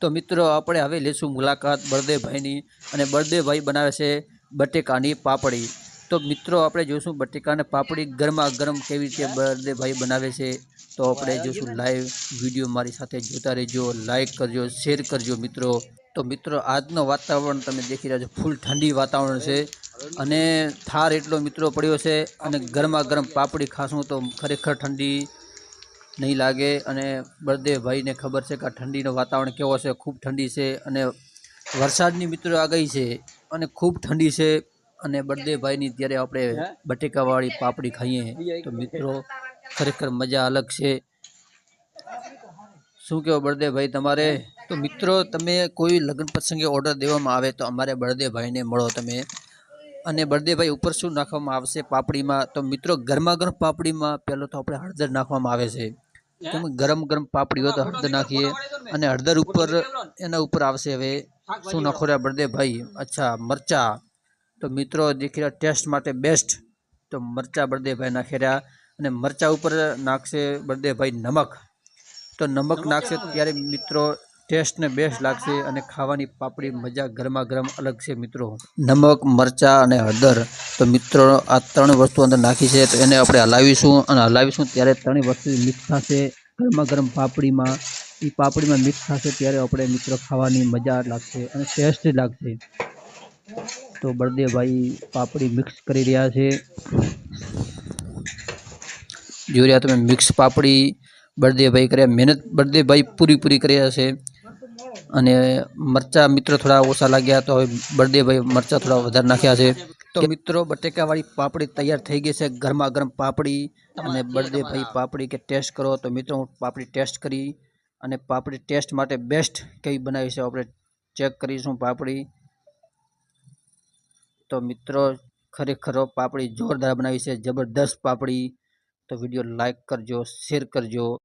તો મિત્રો, આપણે હવે લેશું મુલાકાત બળદેવભાઈની અને બળદેવભાઈ બનાવે છે બટેકાની પાપડી. તો મિત્રો, આપણે જોઈશું બટેકાને પાપડી ગરમા ગરમ કેવી રીતે બળદેવભાઈ બનાવે છે. તો આપણે જોઈશું લાઈવ વીડિયો મારી સાથે જોતા રહેજો લાઈક કરજો શેર કરજો મિત્રો. તો મિત્રો, આજનો વાતાવરણ તમે દેખી રહ્યા છો, ફૂલ ઠંડી વાતાવરણ છે. અને થાર એટલો મિત્રો પડ્યો છે અને ગરમા ગરમ પાપડી ખાશું તો ખરેખર ઠંડી નહીં લાગે અને બળદેવભાઈને ખબર છે કે આ ઠંડીનો વાતાવરણ કેવો છે? ખૂબ ઠંડી છે અને વરસાદની મિત્રો આગાહી છે અને ખૂબ ઠંડી છે અને બળદેવભાઈની ત્યારે આપણે બટેકાવાળી પાપડી ખાઈએ તો મિત્રો ખરેખર મજા અલગ છે. શું કહેવો બળદેવભાઈ તમારે? તો મિત્રો તમે કોઈ લગ્ન પ્રસંગે ઓર્ડર દેવામાં આવે તો અમારે બળદેવભાઈને મળો તમે. અને બળદેવભાઈ ઉપર શું નાખવામાં આવશે પાપડીમાં? તો મિત્રો ગરમા ગરમ પાપડીમાં પહેલો તો આપણે હળદર નાખવામાં આવે છે. કેમ ગરમ ગરમ પાપડી હોય તો હળદર નાખીએ અને હળદર ઉપર એના ઉપર આવશે હવે શું નાખો રહ્યા બળદેવભાઈ અચ્છા મરચા. તો મિત્રો દેખી રહ્યા ટેસ્ટ માટે બેસ્ટ તો મરચા બળદેવભાઈ નાખી રહ્યા અને મરચા ઉપર નાખશે બળદેવભાઈ નમક. તો નમક નાખશે ત્યારે મિત્રો ટેસ્ટ ને બેસ્ટ લાગશે અને ખાવાની પાપડી મજા ગરમા ગરમ અલગ છે મિત્રો. નમક, મરચા અને હળદર. તો મિત્રો, આ ત્રણ વસ્તુ અંદર નાખી છે, તો એને આપણે હલાવીશું. અને હલાવીશું ત્યારે ત્રણેય વસ્તુ મિક્સ થશે. ગરમા ગરમ પાપડીમાં એ પાપડીમાં મિક્સ થશે ત્યારે આપણે મિત્રો ખાવાની મજા લાગશે અને ટેસ્ટ લાગશે. તો બળદેવભાઈ પાપડી મિક્સ કરી રહ્યા છે. જોઈ રહ્યા તમે મિક્સ પાપડી બળદેવભાઈ કર્યા. મહેનત બળદેવભાઈ પૂરી પૂરી કર્યા છે. અને મરચા મિત્રો થોડા ઓછા લાગ્યા તો હવે બળદેવભાઈ મરચા થોડા વધારે નાખ્યા છે. તો મિત્રો, બટેકાવાળી પાપડી તૈયાર થઈ ગઈ છે. ગરમા ગરમ પાપડી અને બળદેવભાઈ પાપડી કે ટેસ્ટ કરો. તો મિત્રો, હું પાપડી ટેસ્ટ કરી અને પાપડી ટેસ્ટ માટે બેસ્ટ કેવી બનાવી છે આપણે ચેક કરીશું પાપડી. તો મિત્રો, ખરેખર પાપડી જોરદાર બનાવી છે. જબરદસ્ત પાપડી. તો વીડિયો લાઈક કરજો શેર કરજો.